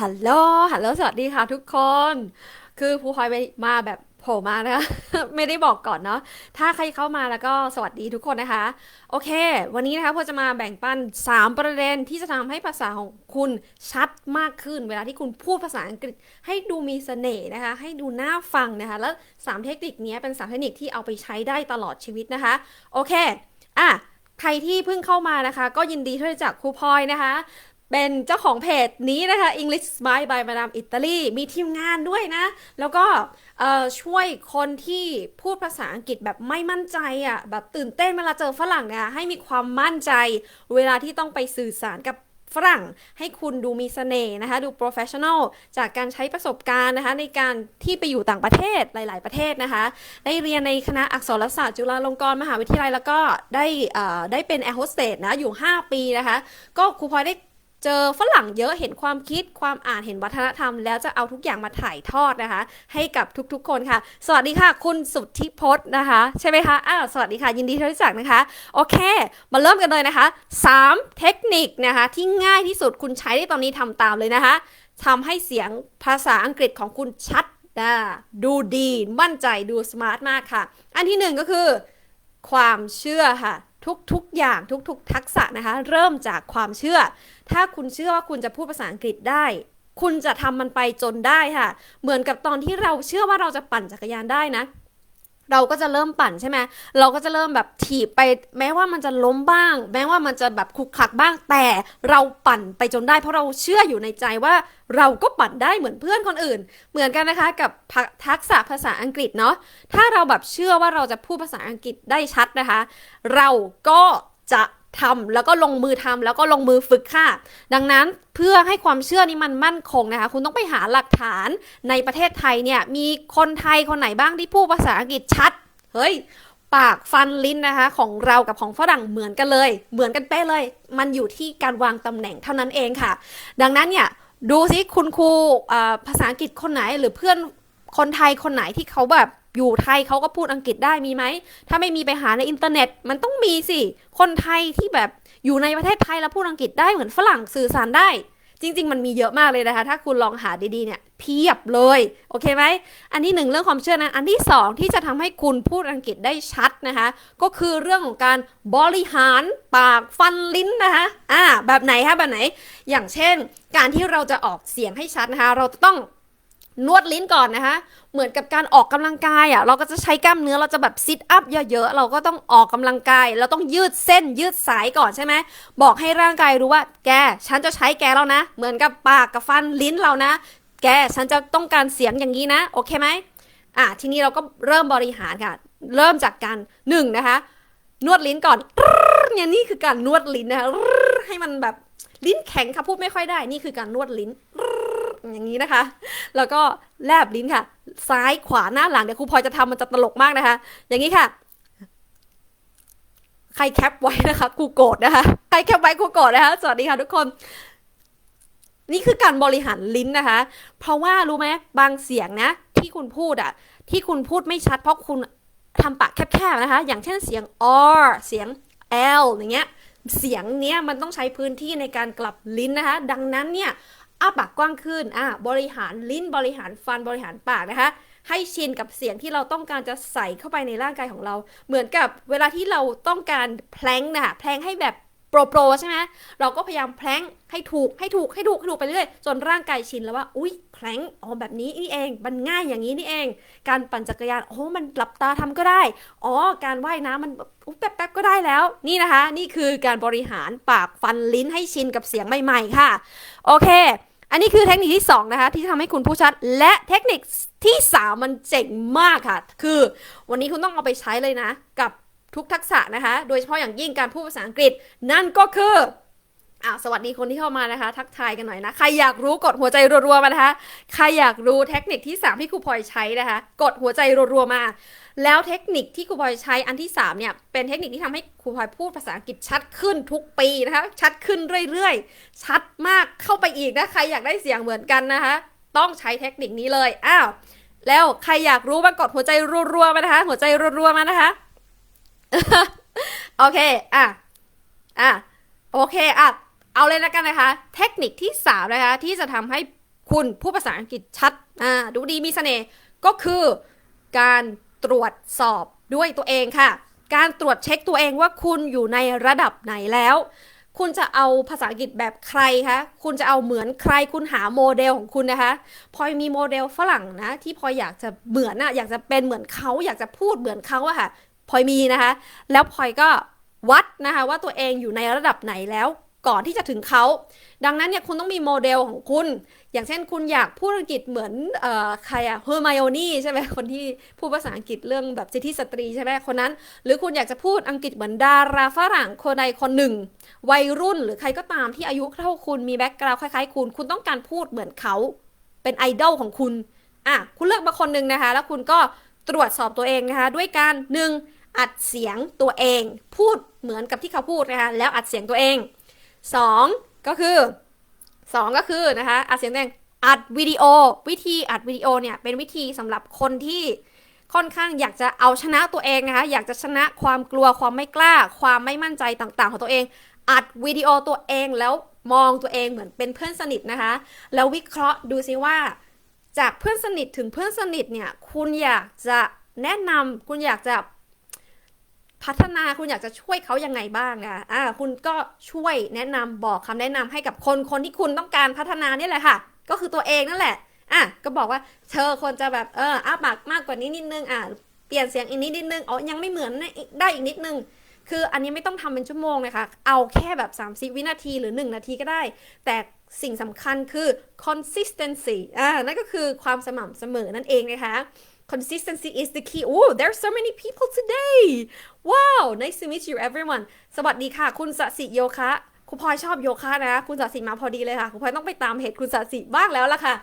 ฮัลโหล ฮัลโหล สวัสดีค่ะทุกคน คือภูพลอยไปมาแบบโผล่มานะคะ ไม่ได้บอกก่อนเนาะ ถ้าใครเข้ามาแล้วก็สวัสดีทุกคนนะคะ โอเค วันนี้นะคะพวจะมาแบ่งปัน 3 ประเด็นที่จะทำให้ภาษาของคุณชัดมากขึ้น เวลาที่คุณพูดภาษาอังกฤษ ให้ดูมีเสน่ห์นะคะ ให้ดูน่าฟังนะคะ แล้ว 3 เทคนิคนี้เป็น 3 เทคนิคที่เอาไปใช้ได้ตลอดชีวิตนะคะ โอเค อะใครที่เพิ่งเข้ามานะคะ ก็ยินดีที่ได้รู้จักครูพลอยนะคะ เป็นเจ้าของเพจนี้นะคะ English Smile by Madame Italy มีทีมงานด้วยนะ แล้วก็ช่วยคนที่พูดภาษาอังกฤษแบบไม่มั่นใจอะแบบตื่นเต้นเวลาเจอฝรั่งเนี่ยให้มีความมั่นใจ เวลาที่ต้องไปสื่อสารกับฝรั่งให้คุณดูมีเสน่ห์นะคะ ดู professional จากการใช้ประสบการณ์นะคะ ในการที่ไปอยู่ต่างประเทศหลาย ๆ ประเทศนะคะ ได้เรียนในคณะอักษรศาสตร์จุฬาลงกรณ์มหาวิทยาลัยแล้วก็ได้ได้เป็นแอร์โฮสเตสนะอยู่ 5 ปีนะคะ ก็ครูพลอยได้ เจอฝรั่งเยอะเห็นความคิดความอ่านเห็นวัฒนธรรม แล้วจะเอาทุกอย่างมาถ่ายทอดนะคะ ให้กับทุกๆคนค่ะ สวัสดีค่ะ คุณสุทธิพจน์นะคะ ใช่ไหมคะอ้าวสวัสดีค่ะยินดีที่รู้จักนะคะ โอเค มาเริ่มกันเลยนะคะ 3 เทคนิคนะคะ ที่ง่ายที่สุดคุณใช้ได้ตอนนี้ทำตามเลยนะคะทำให้เสียงภาษาอังกฤษของคุณชัดนะดูดีมั่นใจดูสมาร์ทมากค่ะ อันที่หนึ่งก็คือ ความเชื่อค่ะ ทุกๆอย่างทุกๆ ทักษะนะคะ เริ่มจากความเชื่อ ถ้าคุณเชื่อว่าคุณจะพูดภาษาอังกฤษได้ คุณจะทำมันไปจนได้ค่ะ เหมือนกับตอนที่เราเชื่อว่าเราจะปั่นจักรยานได้นะ เราก็จะเริ่มปั่นใช่ไหมเราก็จะเริ่มแบบถีบไป แม้ว่ามันจะล้มบ้าง แม้ว่ามันจะแบบคลุกคลักบ้าง แต่เราปั่นไปจนได้ เพราะเราเชื่ออยู่ในใจว่าเราก็ปั่นได้เหมือนเพื่อนคนอื่น เหมือนกันนะคะกับทักษะภาษาอังกฤษเนาะ ถ้าเราแบบเชื่อว่าเราจะพูดภาษาอังกฤษได้ชัดนะคะ เราก็จะ ทำแล้วก็ลงมือทำแล้วก็ลงมือฝึกค่ะ ดังนั้นเพื่อให้ความเชื่อนี้มันมั่นคงนะคะ คุณต้องไปหาหลักฐานในประเทศไทยเนี่ยมีคนไทยคนไหนบ้างที่พูดภาษาอังกฤษชัด เฮ้ย ปากฟันลิ้นนะคะ ของเรากับของฝรั่งเหมือนกันเลย เหมือนกันเป๊ะเลย มันอยู่ที่การวางตำแหน่งเท่านั้นเองค่ะ ดังนั้นเนี่ยดูซิคุณครูภาษาอังกฤษคนไหนหรือเพื่อนคนไทยคนไหนที่เขาแบบ อยู่ไทยเขาก็พูดอังกฤษได้มีไหม ถ้าไม่มีไปหาในอินเทอร์เน็ต มันต้องมีสิ คนไทยที่แบบอยู่ในประเทศไทยแล้วพูดอังกฤษได้เหมือนฝรั่งสื่อสารได้ จริง ๆ มันมีเยอะมากเลยนะคะ ถ้าคุณลองหาดีๆเนี่ยเพียบเลย โอเคไหม อันที่หนึ่งเรื่องความเชื่อนะ อันที่สองที่จะทำให้คุณพูดอังกฤษได้ชัดนะคะ ก็คือเรื่องของการบริหารปากฟันลิ้นนะคะ อ่า แบบไหนคะแบบไหน อย่างเช่น การที่เราจะออกเสียงให้ชัดนะคะ เราจะต้อง นวดลิ้นก่อนนะคะ เหมือนกับการออกกำลังกายอะ เราก็จะใช้กล้ามเนื้อ เราจะแบบซิทอัพเยอะๆ เราก็ต้องออกกำลังกาย เราต้องยืดเส้นยืดสายก่อนใช่ไหม บอกให้ร่างกายรู้ว่า แก ฉันจะใช้แกแล้วนะ เหมือนกับปากกับฟันลิ้นเรานะ แก ฉันจะต้องการเสียงอย่างนี้นะ โอเคไหมอะ ทีนี้เราก็เริ่มบริหารค่ะ เริ่มจากการหนึ่งนะคะ นวดลิ้นก่อนเนี่ยนี่คือการนวดลิ้นนะคะให้มันแบบลิ้นแข็งค่ะพูดไม่ค่อยได้ นี่คือการนวดลิ้น อย่างนี้นะคะ แล้วก็แลบลิ้นค่ะ ซ้ายขวาหน้าหลังเดี๋ยวครูพลอยจะทำมันจะตลกมากนะคะ อย่างนี้ค่ะ ใครแคปไว้นะคะครูโกรธนะคะใครแคปไว้ครูโกรธนะคะสวัสดีค่ะทุกคนนี่คือการบริหารลิ้นนะคะ เพราะว่ารู้ไหมบางเสียงนะ ที่คุณพูดอะที่คุณพูดไม่ชัด เพราะคุณทำปากแคบๆนะคะ อย่างเช่นเสียง r เสียง l อย่างเงี้ย เสียงเนี้ยมันต้องใช้พื้นที่ในการกลับลิ้นนะคะ ดังนั้นเนี่ย อ้าปากกว้างขึ้นอะบริหารลิ้นบริหารฟันบริหารปากนะคะ ให้ชินกับเสียงที่เราต้องการจะใส่เข้าไปในร่างกายของเรา เหมือนกับเวลาที่เราต้องการแพลงนะคะแพลงให้แบบโปรโปรใช่ไหมเราก็พยายามแพลงให้ถูกให้ถูกให้ถูกให้ถูกไปเรื่อยจนร่างกายชินแล้วว่า อุ๊ยแพลงอ๋อแบบนี้นี่เอง มันง่ายอย่างนี้นี่เอง การปั่นจักรยานโอ้มันหลับตาทำก็ได้ อ๋อ การว่ายน้ำมันอุ๊แป๊บๆก็ได้แล้ว นี่นะคะ นี่คือการบริหารปากฟันลิ้นให้ชินกับเสียงใหม่ ๆ ค่ะ โอเค อันนี้คือเทคนิคที่ 2 นะคะ ที่ทำให้คุณพูดชัด และเทคนิคที่ 3 มันเจ๋งมากค่ะ คือวันนี้คุณต้องเอาไปใช้เลยนะ กับทุกทักษะนะคะ โดยเฉพาะอย่างยิ่งการพูดภาษาอังกฤษ นั่นก็คือ อ่าสวัสดีคนที่เข้ามานะคะ ทักทายกันหน่อยนะ ใครอยากรู้กดหัวใจรัวๆมานะคะ ใครอยากรู้เทคนิคที่ 3 ที่ครูพลอยใช้นะคะ กดหัวใจรัวๆมา แล้วเทคนิคที่ครูพลอยใช้อันที่ 3 เนี่ย เป็นเทคนิคที่ทำให้ครูพลอยพูดภาษาอังกฤษชัดขึ้นทุกปีนะคะ ชัดขึ้นเรื่อยๆ ชัดมากเข้าไปอีกนะ ใครอยากได้เสียงเหมือนกันนะคะ ต้องใช้เทคนิคนี้เลย อ้าว แล้วใครอยากรู้มากดหัวใจรัวๆมานะคะ หัวใจรัวๆมานะคะ โอเค อะ อะ โอเค อะ เอาเลยแล้วกันนะคะ เทคนิคที่3นะคะที่จะทำให้คุณพูดภาษาอังกฤษชัดอ่าดูดีมีเสน่ห์ก็คือการตรวจสอบด้วยตัวเองค่ะ การตรวจเช็คตัวเองว่าคุณอยู่ในระดับไหนแล้ว คุณจะเอาภาษาอังกฤษแบบใครคะคุณจะเอาเหมือนใครคุณหาโมเดลของคุณนะคะพลอยมีโมเดลฝรั่งนะที่พลอยอยากจะเหมือนอะอยากจะเป็นเหมือนเขาอยากจะพูดเหมือนเขาอะค่ะพลอยมีนะคะ แล้วพลอยก็วัดนะคะว่าตัวเองอยู่ในระดับไหนแล้ว ก่อนที่จะถึงเขา ดังนั้นเนี่ยคุณต้องมีโมเดลของคุณ อย่างเช่นคุณอยากพูดอังกฤษเหมือนอใครอะเฮอร์ไมโอนี่ใช่ไหมคนที่พูดภาษาอังกฤษเรื่องแบบสิทธิสตรีใช่ไหมคนนั้น หรือคุณอยากจะพูดอังกฤษเหมือนดาราฝรั่งคนใดคนหนึ่ง วัยรุ่นหรือใครก็ตามที่อายุเท่าคุณมีแบ็กกราวด์คล้ายๆคุณ คุณต้องการพูดเหมือนเขาเป็นไอดอลของคุณอะคุณเลือกมาคนหนึ่งนะคะ แล้วคุณก็ตรวจสอบตัวเองนะคะ ด้วยการหนึ่งอัดเสียงตัวเอง พูดเหมือนกับที่เขาพูดนะคะแล้วอัดเสียงตัวเอง สองก็คือสองก็คือนะคะอัดเสียงตัวเองอัดวิดีโอ วิธีอัดวิดีโอเนี่ยเป็นวิธีสำหรับคนที่ค่อนข้างอยากจะเอาชนะตัวเองนะคะ อยากจะชนะความกลัวความไม่กล้า ความไม่มั่นใจต่างๆ ของตัวเอง อัดวิดีโอตัวเองแล้วมองตัวเองเหมือนเป็นเพื่อนสนิทนะคะ แล้ววิเคราะห์ดูซิว่า จากเพื่อนสนิทถึงเพื่อนสนิทเนี่ยคุณอยากจะแนะนำคุณอยากจะ พัฒนาคุณอยากจะช่วยเขายังไงบ้างนะคะอ่าคุณก็ช่วยแนะนำบอกคำแนะนำให้กับคนคนที่คุณต้องการพัฒนานี่แหละค่ะ ก็คือตัวเองนั่นแหละอะก็บอกว่าเธอควรจะแบบเอออ้าปากมากกว่านี้นิดนึงอะเปลี่ยนเสียงอีกนิดนิดนึงอ๋อยังไม่เหมือนได้อีกนิดนึง คืออันนี้ไม่ต้องทำเป็นชั่วโมงเลยค่ะ เอาแค่แบบ 30 วินาทีหรือ 1 นาทีก็ได้ แต่สิ่งสำคัญคือ consistency อ่านั่นก็คือความสม่ำเสมอนั่นเองนะคะ consistency is the key oh there's so many people today wow nice to meet you everyone สวัสดีค่ะ คุณสสิโยคะคุณพลอยชอบโยคะนะ คุณสสิมาพอดีเลยค่ะคุณพลอยต้องไปตามเหตุคุณสสิบ้างแล้วล่ะค่ะ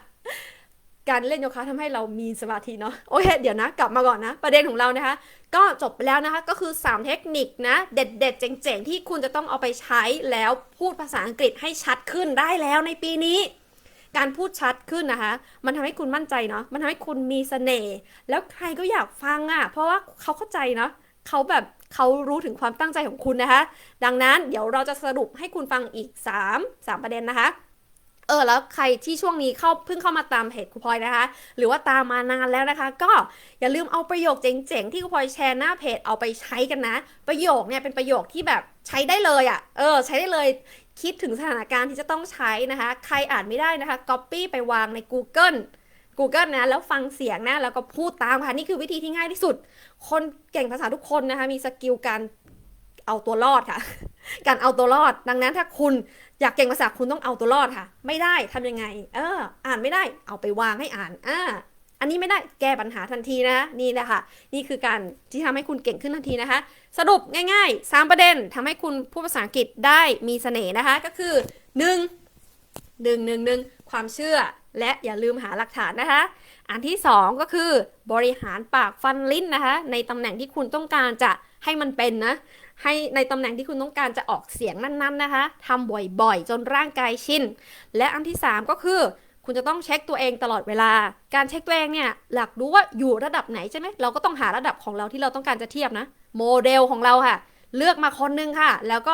การเล่นโยคะทำให้เรามีสมาธิเนาะโอเคเดี๋ยวนะ กลับมาก่อนนะ ประเด็นของเรานะคะ ก็จบไปแล้วนะคะ ก็คือ 3 เทคนิคนะ เด็ดๆ เจ๋งๆ ที่คุณจะต้องเอาไปใช้แล้วพูดภาษาอังกฤษให้ชัดขึ้นได้แล้วในปีนี้ การพูดชัดขึ้นนะคะ มันทำให้คุณมั่นใจเนาะ มันทำให้คุณมีเสน่ห์ แล้วใครก็อยากฟังอะ่ะ เพราะว่าเขาเข้าใจเนาะเขาแบบเขารู้ถึงความตั้งใจของคุณนะคะ ดังนั้นเดี๋ยวเราจะสรุปให้คุณฟังอีก 3 3 ประเด็นนะคะ เออแล้วใครที่ช่วงนี้เข้าเพิ่งเข้ามาตามเพจครูพลอยนะคะ หรือว่าตามมานานแล้วนะคะ ก็อย่าลืมเอาประโยคเจ๋งๆที่ครูพลอยแชร์หน้าเพจเอาไปใช้กันนะ ประโยคเนี่ยเป็นประโยคที่แบบใช้ได้เลยอะ่ะ เออ ใช้ได้เลย คิดถึงสถานการณ์ที่จะต้องใช้นะคะ ใครอ่านไม่ได้นะคะ Copy ไปวางใน Google Google นะ แล้วฟังเสียงนะ แล้วก็พูดตามค่ะ นี่คือวิธีที่ง่ายที่สุด คนเก่งภาษาทุกคนนะคะ มีสกิลการเอาตัวรอดค่ะ การเอาตัวรอด ดังนั้นถ้าคุณอยากเก่งภาษาคุณต้องเอาตัวรอดค่ะ ไม่ได้ทำยังไง เออ อ่านไม่ได้ เอาไปวางให้อ่าน อ่า อันนี้ไม่ได้แก้ปัญหาทันทีนะนี่แหละค่ะ นี่คือการที่ทำให้คุณเก่งขึ้นทันทีนะคะ สรุปง่ายๆ 3 ประเด็นทำให้คุณพูดภาษาอังกฤษได้มีเสน่ห์นะคะ ก็คือ1หนึ่งหนึ่งหนึ่งความเชื่อ และอย่าลืมหาหลักฐานนะคะ อันที่ 2 ก็คือบริหารปากฟันลิ้นนะคะ ในตำแหน่งที่คุณต้องการจะให้มันเป็นนะให้ในตำแหน่งที่คุณต้องการจะออกเสียงนั้นๆนะคะทำบ่อยๆ จนร่างกายชิน และอันที่ 3 ก็คือ คุณจะต้องเช็คตัวเองตลอดเวลา การเช็คตัวเองเนี่ย หลักรู้ว่าอยู่ระดับไหนใช่ไหมเราก็ต้องหาระดับของเราที่เราต้องการจะเทียบนะ โมเดลของเราค่ะ เลือกมาคนหนึงค่ะ แล้วก็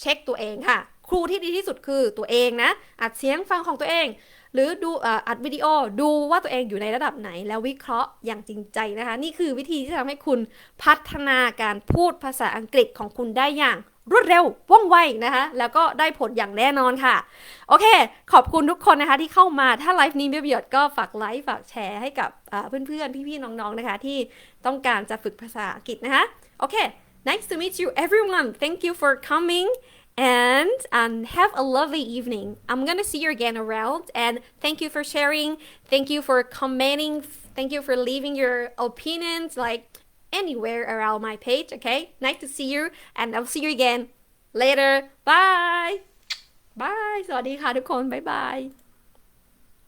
เช็คตัวเองค่ะ ครูที่ดีที่สุดคือตัวเองนะ อัดเสียงฟังของตัวเอง หรือดูอัดวิดีโอดูว่าตัวเองอยู่ในระดับไหน แล้ววิเคราะห์อย่างจริงใจนะคะ นี่คือวิธีที่จะทำให้คุณพัฒนาการพูดภาษาอังกฤษของคุณได้อย่าง รวดเร็วว่องไวนะคะ แล้วก็ได้ผลอย่างแน่นอนค่ะ โอเค ขอบคุณทุกคนนะคะที่เข้ามาถ้าไลฟ์นี้มีประโยชน์ก็ฝากไลค์ฝากแชร์ให้กับเพื่อนๆ พี่ๆ น้องๆ นะคะ ที่ต้องการจะฝึกภาษาอังกฤษนะคะ โอเค nice to meet you everyone thank you for coming and um, have a lovely evening. I'm gonna see you again around and thank you for sharing. Thank you for commenting. Thank you for leaving your opinions like anywhere around my page. Okay, nice to see you and I'll see you again later. Bye. Bye. สวัสดีค่ะทุกคน บ๊ายบาย